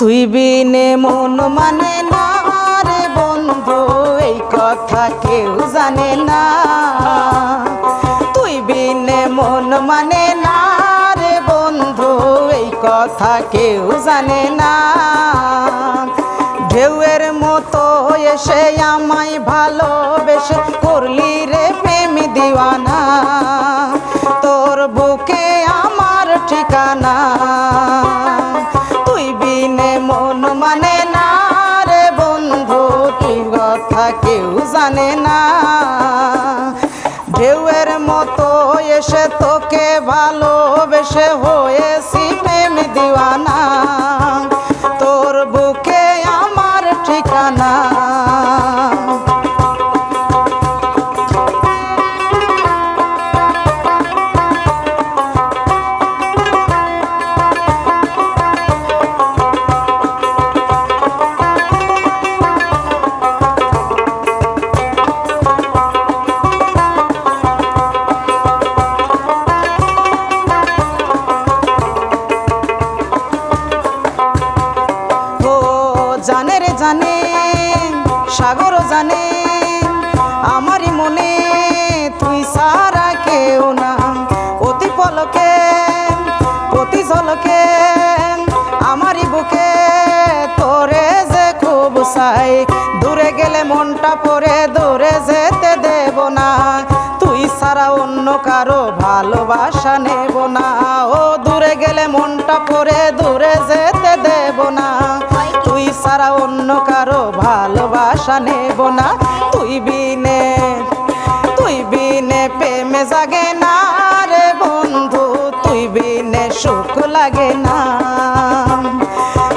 তুই বিনে মন মানে না রে বন্ধু, এই কথা কেউ জানে না। তুই বিনে মন মানে না রে বন্ধু, এই কথা কেউ জানে না। ঢেউয়ের মতো এসে আমায় ভালোবেসে করলি রে প্রেম দিওয়ানা। তোর বুকে আমার ঠিকানা। জানে না। ঢেউয়ের মতো এসে তোকে ভালোবেসে হয়েছি প্রেম দিওয়ানা সাগর জানে, আমারই মনে তুই সারা কেউ না। অতি পলকে অতি ঝলকে, আমারই বুকে তোরে যে খুব চাই। দূরে গেলে মনটা পড়ে, দূরে যেতে দেব না। তুই সারা অন্য কারও ভালোবাসা নেব না। ও, দূরে গেলে মনটা পড়ে নেব না। তুই বিনে তুই বিনে প্রেমে জাগে না রে বন্ধু। তুই বিনে সুখ লাগে না।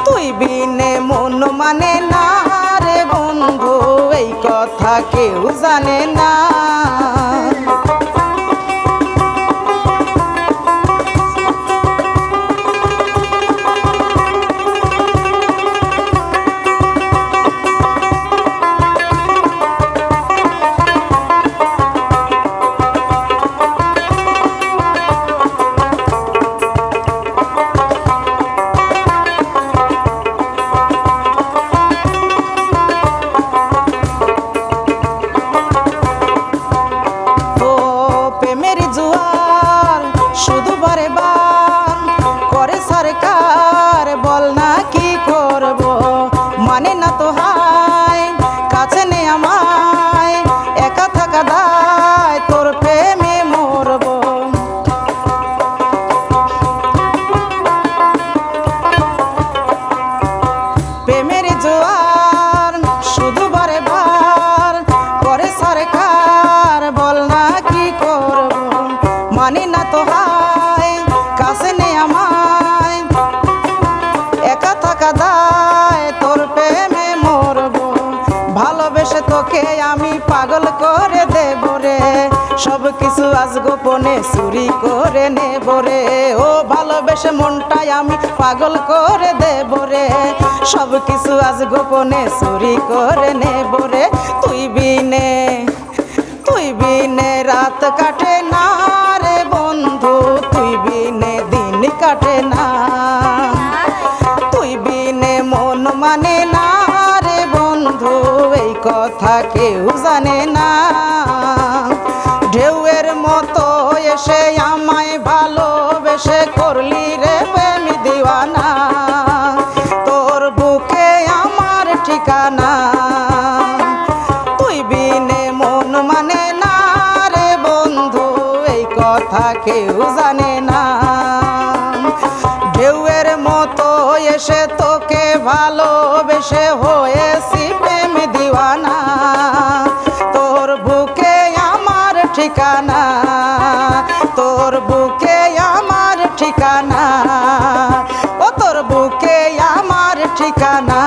তুই বিনে মন মানে না রে বন্ধু। এই কথা কেউ জানে না। করব আমি পাগল করে দেব রে। সব কিছু আজ গোপনে চুরি করে নেব রে। ও ভালোবেসে মনটাই আমি পাগল করে দেব রে। সব কিছু আজ গোপনে চুরি করে নেব রে। তুই বিনে তুই বিনে রাত কাটে না রে বন্ধু। তুই বিনে দিন কাটে না। তুই বিনে মন মানে না কথা কেউ জানে না। ঢেউয়ের মতো এসে আমায় ভালোবেসে করলি রে প্রেম দিওয়ানা। তোর বুকে আমার ঠিকানা। তুই বিনে মন মানে না রে বন্ধু, এই কথা কেউ জানে না। ঢেউয়ের মতো এসে তোকে ভালোবেসে হয়েছি দিওয়ানা তোর বুকে আমার ঠিকানা তোর বুকে আমার ঠিকানা ও তোর বুকে আমার ঠিকানা।